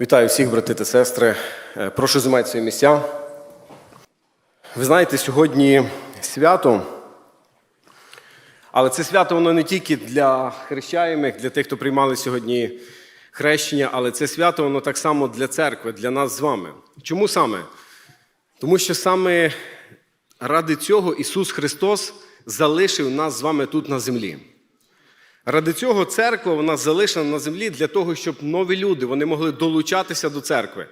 Вітаю всіх, брати та сестри. Е, Прошу займати свої місця. Ви знаєте, сьогодні свято, але це свято воно не тільки для хрещаємих, для тих, хто приймали сьогодні хрещення, але це свято воно так само для церкви, для нас з вами. Чому саме? Тому що саме ради цього Ісус Христос залишив нас з вами тут на землі. Ради цього церква вона залишена на землі для того, щоб нові люди вони могли долучатися до церкви.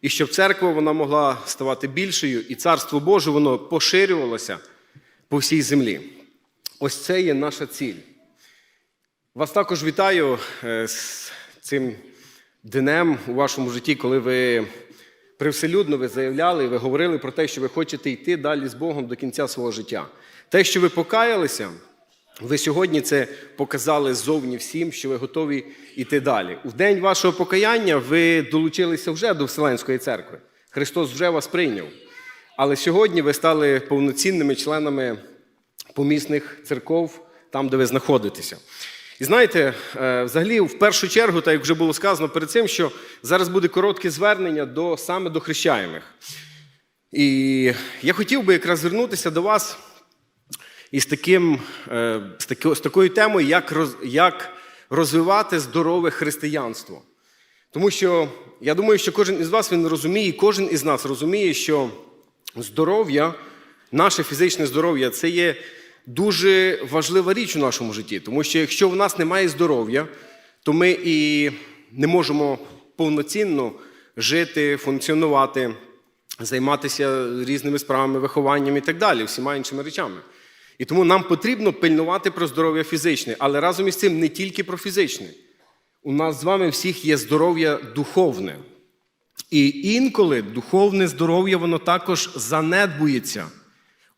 І щоб церква вона могла ставати більшою, і царство Боже воно поширювалося по всій землі. Ось це є наша ціль. Вас також вітаю е, з цим днем у вашому житті, коли ви привселюдно ви заявляли, ви говорили про те, що ви хочете йти далі з Богом до кінця свого життя. Те, що ви покаялися, ви сьогодні це показали ззовні всім, що ви готові йти далі. У день вашого покаяння ви долучилися вже до Вселенської церкви. Христос вже вас прийняв. Але сьогодні ви стали повноцінними членами помісних церков, там, де ви знаходитеся. І знаєте, е, взагалі, в першу чергу, так як вже було сказано перед цим, що зараз буде коротке звернення до, саме до хрещаємих. І я хотів би якраз звернутися до вас із, таким, е, з, тако, з такою темою, як, роз, як розвивати здорове християнство. Тому що я думаю, що кожен із вас він розуміє, кожен із нас розуміє, що здоров'я, наше фізичне здоров'я це є дуже важлива річ у нашому житті. Тому що якщо в нас немає здоров'я, то ми і не можемо повноцінно жити, функціонувати, займатися різними справами, вихованням і так далі, всіма іншими речами. І тому нам потрібно пильнувати про здоров'я фізичне, але разом із цим не тільки про фізичне. У нас з вами всіх є здоров'я духовне. І інколи духовне здоров'я воно також занедбується,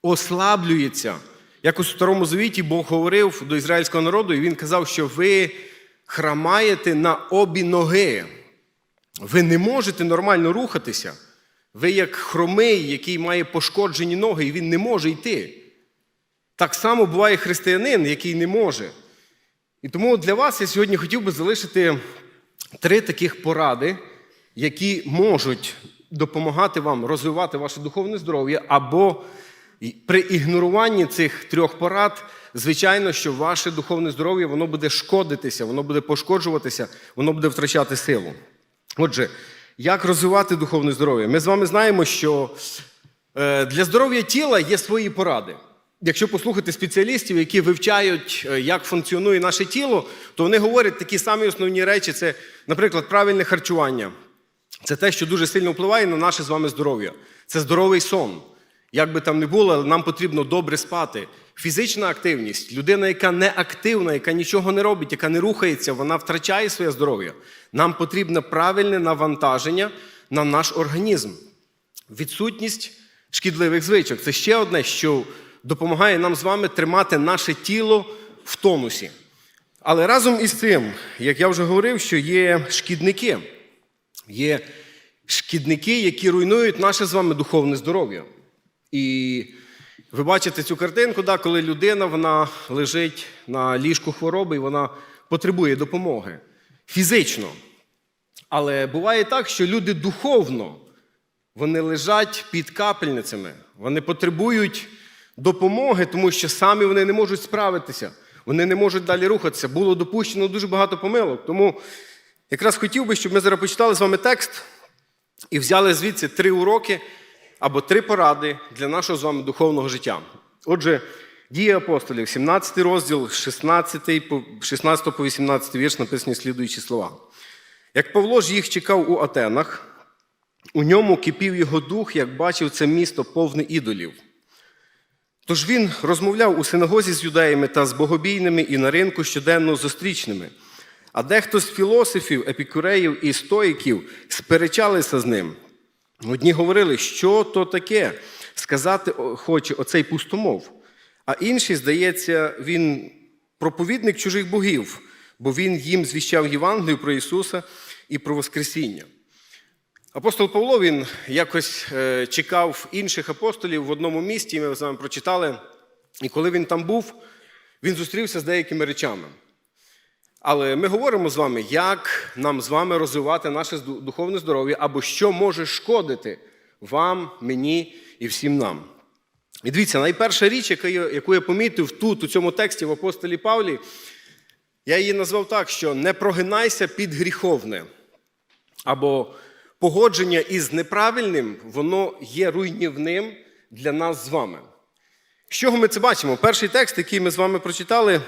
ослаблюється. Якось у Старому Завіті Бог говорив до ізраїльського народу, і він казав, що ви храмаєте на обі ноги. Ви не можете нормально рухатися. Ви як хромий, який має пошкоджені ноги, і він не може йти. Так само буває християнин, який не може. І тому для вас я сьогодні хотів би залишити три таких поради, які можуть допомагати вам розвивати ваше духовне здоров'я, або при ігноруванні цих трьох порад, звичайно, що ваше духовне здоров'я воно буде шкодитися, воно буде пошкоджуватися, воно буде втрачати силу. Отже, як розвивати духовне здоров'я? Ми з вами знаємо, що е, для здоров'я тіла є свої поради. Якщо послухати спеціалістів, які вивчають, е, як функціонує наше тіло, то вони говорять такі самі основні речі: це, наприклад, правильне харчування. Це те, що дуже сильно впливає на наше з вами здоров'я. Це здоровий сон. Як би там не було, нам потрібно добре спати. Фізична активність, людина, яка не активна, яка нічого не робить, яка не рухається, вона втрачає своє здоров'я. Нам потрібно правильне навантаження на наш організм. Відсутність шкідливих звичок це ще одне, що допомагає нам з вами тримати наше тіло в тонусі. Але разом із цим, як я вже говорив, що є шкідники, є шкідники, які руйнують наше з вами духовне здоров'я. І ви бачите цю картинку, да, коли людина вона лежить на ліжку хвороби і вона потребує допомоги фізично. Але буває так, що люди духовно вони лежать під капельницями, вони потребують допомоги, тому що самі вони не можуть справитися, вони не можуть далі рухатися. Було допущено дуже багато помилок. Тому якраз хотів би, щоб ми зараз почитали з вами текст і взяли звідси три уроки або три поради для нашого з вами духовного життя. Отже, дії апостолів, 17 розділ, 16 по 16 по 18 вірш написані слідуючі слова. Як Павло ж їх чекав у Атенах, у ньому кипів його дух, як бачив це місто повне ідолів. Тож він розмовляв у синагозі з юдеями та з богобійними і на ринку щоденно зустрічними. А дехто з філософів, епікуреїв і стоїків сперечалися з ним. Одні говорили, що то таке сказати хоче оцей пустомов. А інші, здається, він проповідник чужих богів, бо він їм звіщав Євангелію про Ісуса і про Воскресіння. Апостол Павло він якось е, чекав інших апостолів в одному місті, ми з вами прочитали. І коли він там був, він зустрівся з деякими речами. Але ми говоримо з вами, як нам з вами розвивати наше духовне здоров'я або що може шкодити вам, мені і всім нам. І дивіться, найперша річ, яку я помітив тут, у цьому тексті в апостолі Павлі, я її назвав так, що не прогинайся під гріховне. Або погодження із неправильним, воно є руйнівним для нас з вами. З чого ми це бачимо? Перший текст, який ми з вами прочитали,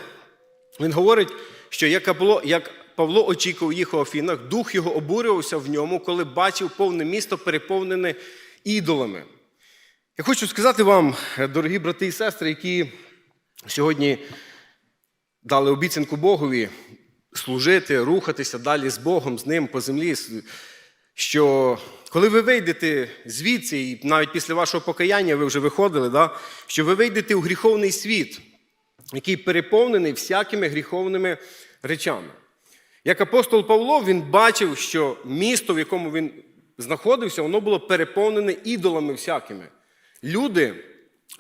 він говорить, що як Павло, як Павло очікував їх у Афінах, дух його обурювався в ньому, коли бачив повне місто переповнене ідолами. Я хочу сказати вам, дорогі брати і сестри, які сьогодні дали обіцянку Богові служити, рухатися далі з Богом, з ним по землі, що коли ви вийдете звідси, і навіть після вашого покаяння ви вже виходили, да, що ви вийдете у гріховний світ, який переповнений всякими гріховними речами. Як апостол Павло, він бачив, що місто, в якому він знаходився, воно було переповнене ідолами всякими. Люди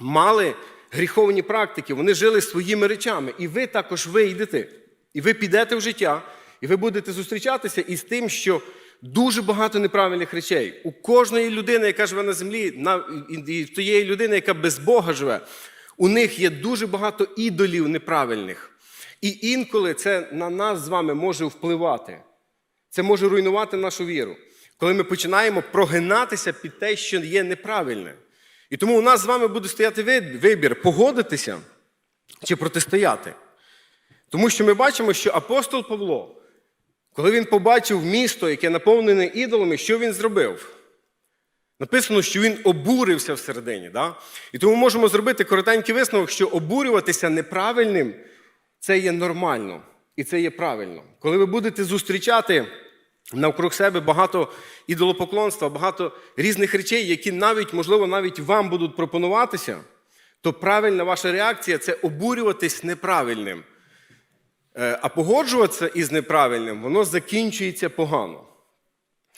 мали гріховні практики, вони жили своїми речами. І ви також вийдете, і ви підете в життя, і ви будете зустрічатися із тим, що дуже багато неправильних речей. У кожної людини, яка живе на землі, і в тієї людини, яка без Бога живе, у них є дуже багато ідолів неправильних. І інколи це на нас з вами може впливати. Це може руйнувати нашу віру, коли ми починаємо прогинатися під те, що є неправильне. І тому у нас з вами буде стояти вибір погодитися чи протистояти. Тому що ми бачимо, що апостол Павло, коли він побачив місто, яке наповнене ідолами, що він зробив? Написано, що він обурився всередині. Да? І тому можемо зробити коротенький висновок, що обурюватися неправильним це є нормально і це є правильно. Коли ви будете зустрічати навкруг себе багато ідолопоклонства, багато різних речей, які навіть, можливо, навіть вам будуть пропонуватися, то правильна ваша реакція це обурюватись неправильним. Е, А погоджуватися із неправильним, воно закінчується погано.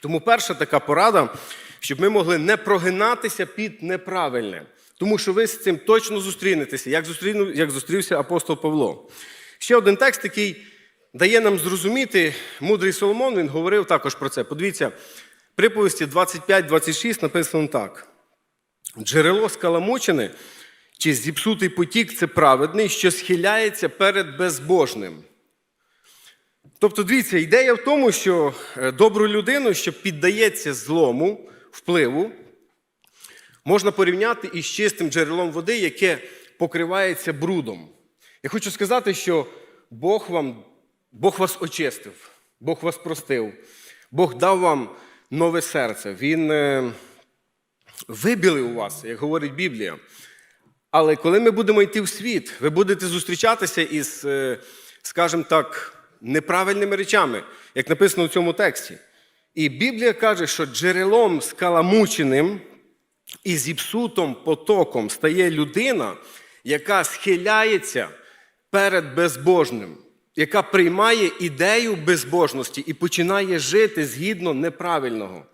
Тому перша така порада, щоб ми могли не прогинатися під неправильне. Тому що ви з цим точно зустрінетеся, як, зустрінув, як зустрівся апостол Павло. Ще один текст, який дає нам зрозуміти, мудрий Соломон, він говорив також про це. Подивіться, приповісті 25-26 написано так: джерело скаламучене чи зіпсутий потік це праведний, що схиляється перед безбожним. Тобто, дивіться, ідея в тому, що е, добру людину, що піддається злому, впливу, можна порівняти із чистим джерелом води, яке покривається брудом. Я хочу сказати, що Бог вам, Бог вас очистив, Бог вас простив, Бог дав вам нове серце. Він е, вибілив вас, як говорить Біблія. Але коли ми будемо йти в світ, ви будете зустрічатися із, е, скажімо так, неправильними речами, як написано в цьому тексті. І Біблія каже, що джерелом скаламученим і зіпсутим потоком стає людина, яка схиляється перед безбожним, яка приймає ідею безбожності і починає жити згідно неправильного.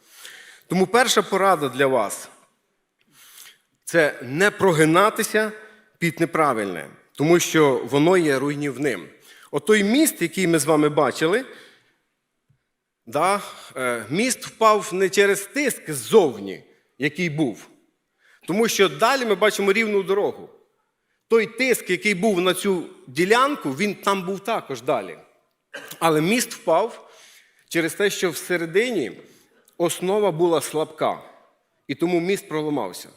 Тому перша порада для вас це не прогинатися під неправильне, тому що воно є руйнівним. От той міст, який ми з вами бачили, да, е, міст впав не через тиск ззовні, який був. Тому що далі ми бачимо рівну дорогу. Той тиск, який був на цю ділянку, він там був також далі. Але міст впав через те, що всередині основа була слабка, і тому міст проламався.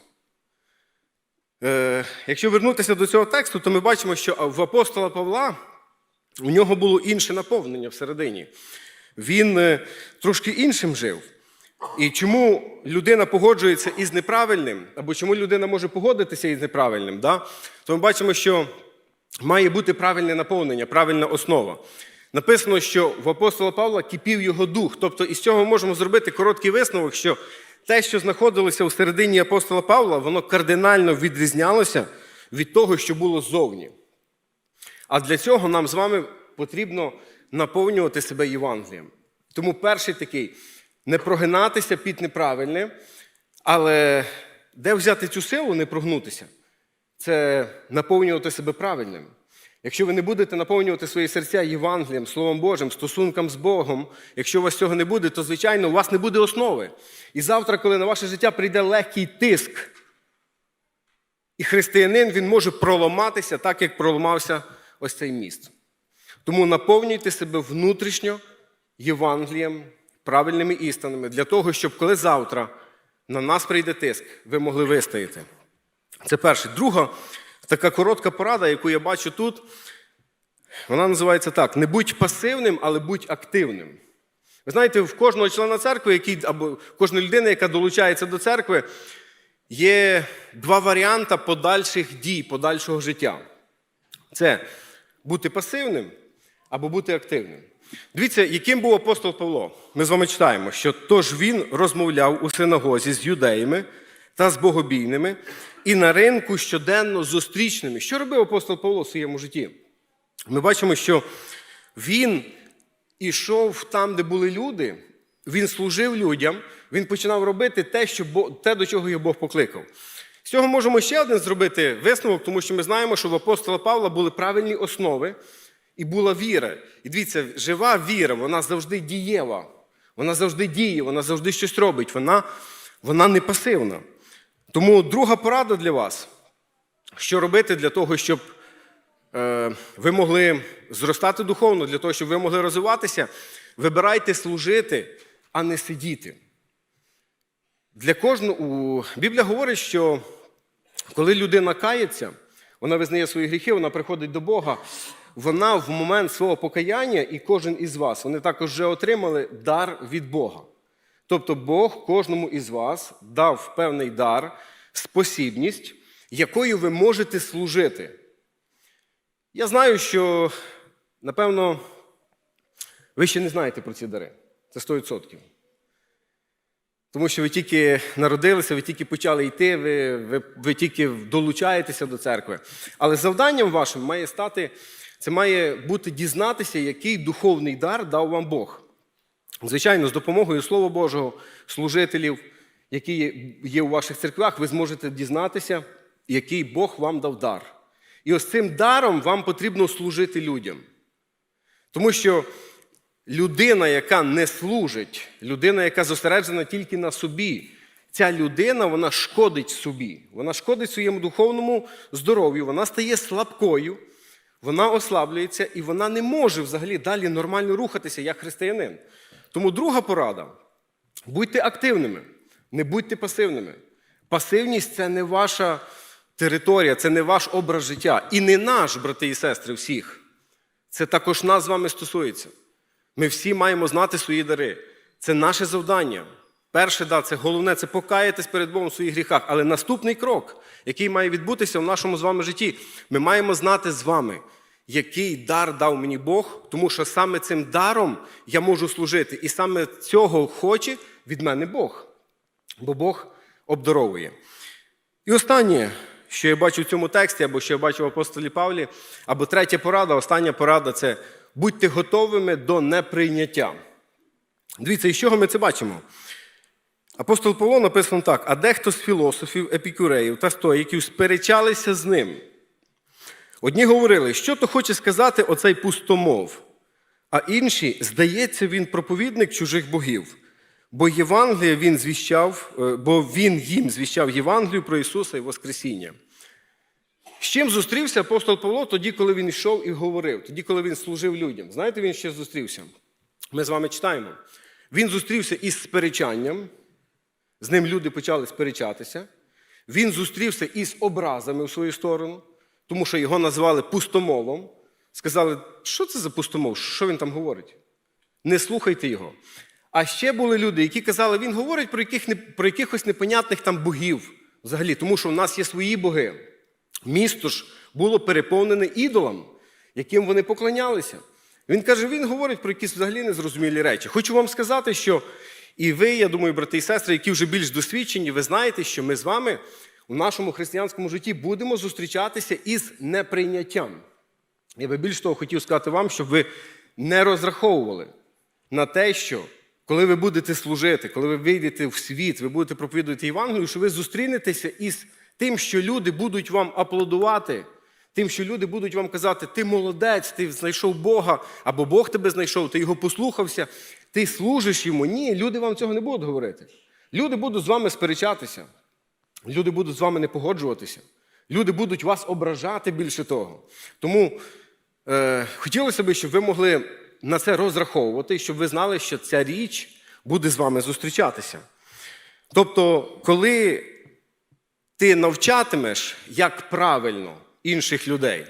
Е, якщо вернутися до цього тексту, то ми бачимо, що в апостола Павла у нього було інше наповнення всередині. Він е, трошки іншим жив. І чому людина погоджується із неправильним, або чому людина може погодитися із неправильним, да? то ми бачимо, що має бути правильне наповнення, правильна основа. Написано, що в апостола Павла кипів його дух. Тобто, із цього ми можемо зробити короткий висновок, що те, що знаходилося у середині апостола Павла, воно кардинально відрізнялося від того, що було ззовні. А для цього нам з вами потрібно наповнювати себе Євангелієм. Тому перший такий не прогинатися під неправильне, але де взяти цю силу, не прогнутися? Це наповнювати себе правильним. якщо ви не будете наповнювати свої серця Євангелієм, Словом Божим, стосунком з Богом, якщо у вас цього не буде, то, звичайно, у вас не буде основи. І завтра, коли на ваше життя прийде легкий тиск, і християнин він може проламатися так, як проламався ось цей міст. Тому наповнюйте себе внутрішньо Євангелієм, правильними істинами, для того, щоб коли завтра на нас прийде тиск, ви могли вистояти. Це перше. Друга така коротка порада, яку я бачу тут, вона називається так: не будь пасивним, але будь активним. Ви знаєте, в кожного члена церкви, який, або кожної людини, яка долучається до церкви, є два варіанти подальших дій, подальшого життя. Це бути пасивним або бути активним. Дивіться, яким був апостол Павло. Ми з вами читаємо, що тож він розмовляв у синагозі з юдеями та з богобійними і на ринку щоденно зустрічними. Що робив апостол Павло в своєму житті? Ми бачимо, що він ішов там, де були люди, він служив людям, він починав робити те, що те, до чого його Бог покликав. З цього можемо ще один зробити висновок, тому що ми знаємо, що в апостола Павла були правильні основи і була віра. І дивіться, жива віра, вона завжди дієва, вона завжди діє, вона завжди щось робить, вона, вона не пасивна. Тому друга порада для вас, що робити для того, щоб е, ви могли зростати духовно, для того, щоб ви могли розвиватися, вибирайте служити, а не сидіти. Для кожного Біблія говорить, що коли людина кається, вона визнає свої гріхи, вона приходить до Бога, вона в момент свого покаяння, і кожен із вас, вони також вже отримали дар від Бога. Тобто Бог кожному із вас дав певний дар, спосібність, якою ви можете служити. Я знаю, що, напевно, ви ще не знаєте про ці дари. Це 100%. Тому що ви тільки народилися, ви тільки почали йти, ви, ви, ви тільки долучаєтеся до церкви. Але завданням вашим має стати, це має бути дізнатися, який духовний дар дав вам Бог. Звичайно, з допомогою Слова Божого, служителів, які є- у ваших церквах, ви зможете дізнатися, який Бог вам дав дар. І ось цим даром вам потрібно служити людям. Тому що людина, яка не служить, людина, яка зосереджена тільки на собі, ця людина вона шкодить собі, вона шкодить своєму духовному здоров'ю, вона стає слабкою, вона ослаблюється і вона не може взагалі далі нормально рухатися як християнин. Тому друга порада: будьте активними, не будьте пасивними. Пасивність це не ваша територія, це не ваш образ життя. І не наш, брати і сестри, всіх. Це також нас з вами стосується. Ми всі маємо знати свої дари. Це наше завдання. Перше, да, це головне це покаятись перед Богом в своїх гріхах. Але наступний крок, який має відбутися в нашому з вами житті, ми маємо знати з вами, який дар дав мені Бог, тому що саме цим даром я можу служити. І саме цього хоче від мене Бог. Бо Бог обдаровує. І останнє, що я бачу в цьому тексті, або що я бачу в апостолі Павлі, або третя порада, остання порада це будьте готовими до неприйняття. Дивіться, із чого ми це бачимо? Апостол Павло написано так: а дехто з філософів, епікюреїв та стоїків сперечалися з ним. Одні говорили, що то хоче сказати оцей пустомов, а інші, здається, він проповідник чужих богів. Бо Євангелія він звіщав, е, бо він їм звіщав Євангелію про Ісуса і Воскресіння. З чим зустрівся апостол Павло тоді, коли він йшов і говорив, тоді, коли він служив людям? Знаєте, він ще зустрівся? Ми з вами читаємо. Він зустрівся із сперечанням, з ним люди почали сперечатися. Він зустрівся із образами в свою сторону, тому що його назвали пустомовом. Сказали, що це за пустомов? Що він там говорить? Не слухайте його. А ще були люди, які казали, він говорить про, яких, про якихось непонятних там богів взагалі, тому що в нас є свої боги. Місто ж було переповнене ідолом, яким вони поклонялися. Він каже, він говорить про якісь взагалі незрозумілі речі. Хочу вам сказати, що і ви, я думаю, брати і сестри, які вже більш досвідчені, ви знаєте, що ми з вами у нашому християнському житті будемо зустрічатися із неприйняттям. Я би більш того хотів сказати вам, щоб ви не розраховували на те, що коли ви будете служити, коли ви вийдете в світ, ви будете проповідувати Євангелію, що ви зустрінетеся із тим, що люди будуть вам аплодувати, Тим, що люди будуть вам казати, ти молодець, ти знайшов Бога, або Бог тебе знайшов, ти його послухався, ти служиш йому. Ні, люди вам цього не будуть говорити. Люди будуть з вами сперечатися. Люди будуть з вами не погоджуватися. Люди будуть вас ображати більше того. Тому е, хотілося б, щоб ви могли на це розраховувати, щоб ви знали, що ця річ буде з вами зустрічатися. Тобто, коли ти навчатимеш, як правильно інших людей,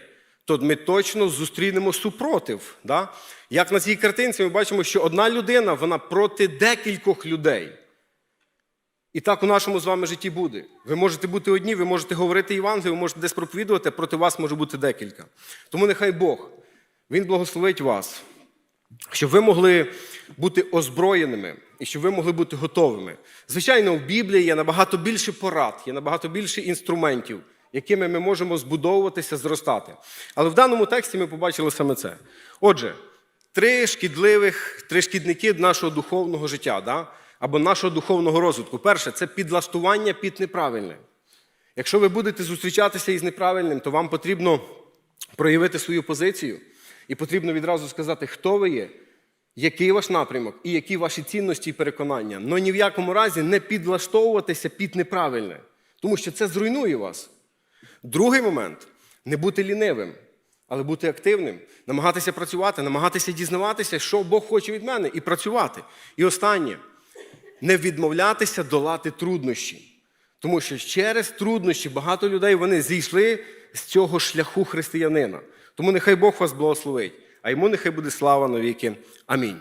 то ми точно зустрінемо супротив. Да? Як на цій картинці ми бачимо, що одна людина вона проти декількох людей. І так у нашому з вами житті буде. Ви можете бути одні, ви можете говорити Євангелію, ви можете десь проповідувати, проти вас може бути декілька. Тому нехай Бог, Він благословить вас, щоб ви могли бути озброєними і щоб ви могли бути готовими. Звичайно, в Біблії є набагато більше порад, є набагато більше інструментів, якими ми можемо збудовуватися, зростати. Але в даному тексті ми побачили саме це. Отже, три шкідливих, три шкідники нашого духовного життя, да? або нашого духовного розвитку. Перше, це підлаштування під неправильне. Якщо ви будете зустрічатися із неправильним, то вам потрібно проявити свою позицію і потрібно відразу сказати, хто ви є, який ваш напрямок і які ваші цінності і переконання. Но ні в якому разі не підлаштовуватися під неправильне, тому що це зруйнує вас. Другий момент не бути лінивим, але бути активним, намагатися працювати, намагатися дізнаватися, що Бог хоче від мене, і працювати. І останнє не відмовлятися долати труднощі. Тому що через труднощі багато людей вони зійшли з цього шляху християнина. Тому нехай Бог вас благословить, а йому нехай буде слава навіки. Амінь.